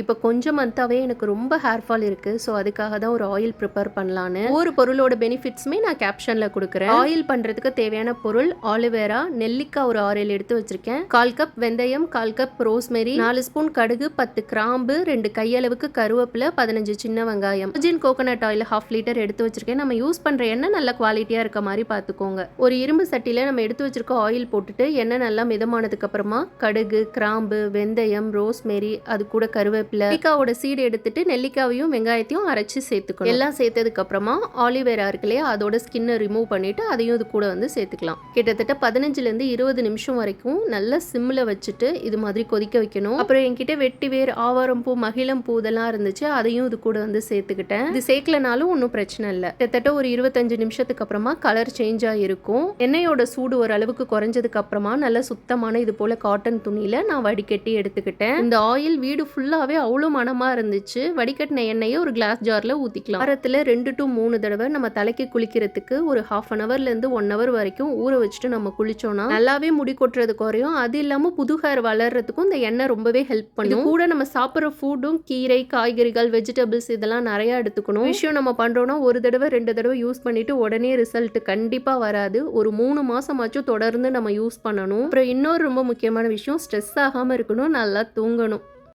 இப்போ கொஞ்சம் மந்தாவே எனக்கு ரொம்ப ஹேர் ஃபால் இருக்கு. ஸோ அதுக்காக தான் ஒரு ஆயில் ப்ரிப்பேர் பண்ணலான்னு. ஒவ்வொரு பொருளோட பெனிஃபிட்ஸுமே நான் கேப்ஷனில் கொடுக்குறேன். ஆயில் பண்ணுறதுக்கு தேவையான பொருள் ஆலிவேரா நெல்லிக்காய் ஒரு ஆறு எடுத்து வச்சிருக்கேன். கால் கப் வெந்தயம் கால் கப் ரோஸ்மெரி நாலு ஸ்பூன் கடுகு பத்து கிராம்பு ரெண்டு கையளவுக்கு கருவேப்பிலை பதினஞ்சு சின்ன வெங்காயம். ஜின் கோகனட் ஆயில் ஹாஃப் லிட்டர் எடுத்து வச்சிருக்கேன். நம்ம யூஸ் பண்ணுற எண்ணெய் நல்ல குவாலிட்டியாக இருக்க மாதிரி பார்த்துக்கோங்க ஒரு இரும்பு சட்டியில் நம்ம எடுத்து வச்சிருக்க ஆயில் போட்டுட்டு எண்ணெய் நல்லா மிதமானதுக்கு அப்புறமா கடுகு கிராம்பு வெந்தயம் ரோஸ்மெரி அது கூட கருவேப்பிலை நெல்லிக்காவோட சீடு எடுத்துட்டு நெல்லிக்காவையும் வெங்காயத்தையும் அரைச்சு சேர்த்துக்கணும். எல்லாம் சேர்த்ததுக்கு அப்புறமா ஆலிவேரா இருக்கு இல்லையா அதோட ஸ்கின்னை ரிமூவ் பண்ணிட்டு அதையும் இது கூட வந்து சேர்த்துக்கலாம். கிட்டத்தட்ட பதினஞ்சுல இருந்து இருபது நிமிஷம் வரைக்கும் நல்லா சிம்ல வச்சுட்டு இது மாதிரி கொதிக்க வைக்கணும். அப்புறம் என்கிட்ட வெட்டி வேர் ஆவாரம் பூ மகிழம் பூ இதெல்லாம் இருந்துச்சு. அதையும் இது கூட வந்து சேர்த்துக்கிட்டேன். இது சேர்க்கலனாலும் ஒன்றும் பிரச்சனை இல்லை. கிட்டத்தட்ட ஒரு இருபத்தஞ்சு நிமிஷத்துக்கு அப்புறமா கலர் சேஞ்ச் ஆகிருக்கும் எண்ணெயோட சூடு ஓரளவுக்கு குறைஞ்சதுக்கு அப்புறமா நல்ல சுத்தமான இது போல காட்டன் துணியில நான் வடிகட்டி எடுத்துக்கிட்டேன். இந்த ஆயில் வீடு ஃபுல்லாவே அவ்வளோ மனமாக இருந்துச்சு. வடிகட்டின எண்ணெயை ஒரு கிளாஸ் ஜாரில் ஊற்றிக்கலாம் வாரத்தில் ரெண்டு டு மூணு தடவை நம்ம தலைக்கு குளிக்கிறதுக்கு ஒரு ஹாஃப் அன் அவர்லேருந்து ஒன் ஹவர் வரைக்கும் ஊற வச்சுட்டு நம்ம குளிச்சோம்னா நல்லாவே முடி கொட்டுறது குறையும். அது இல்லாமல் புது ஹேர் வளர்கிறதுக்கும் இந்த எண்ணெய் ரொம்பவே ஹெல்ப் பண்ணும். கூட நம்ம சாப்பிட்ற ஃபுட்டும் கீரை காய்கறிகள் வெஜிடபிள்ஸ் இதெல்லாம் நிறையா எடுத்துக்கணும். விஷயம் நம்ம பண்ணுறோன்னா ஒரு தடவை ரெண்டு தடவை யூஸ் பண்ணிட்டு உடனே ரிசல்ட் கண்டிப்பாக வராது. ஒரு மூணு மாதமாச்சும் தொடர்ந்து நம்ம யூஸ் பண்ணணும். அப்புறம் இன்னொரு ரொம்ப முக்கியமான விஷயம் ஸ்ட்ரெஸ் ஆகாமல் இருக்கணும். நல்லா தூங்கணும்.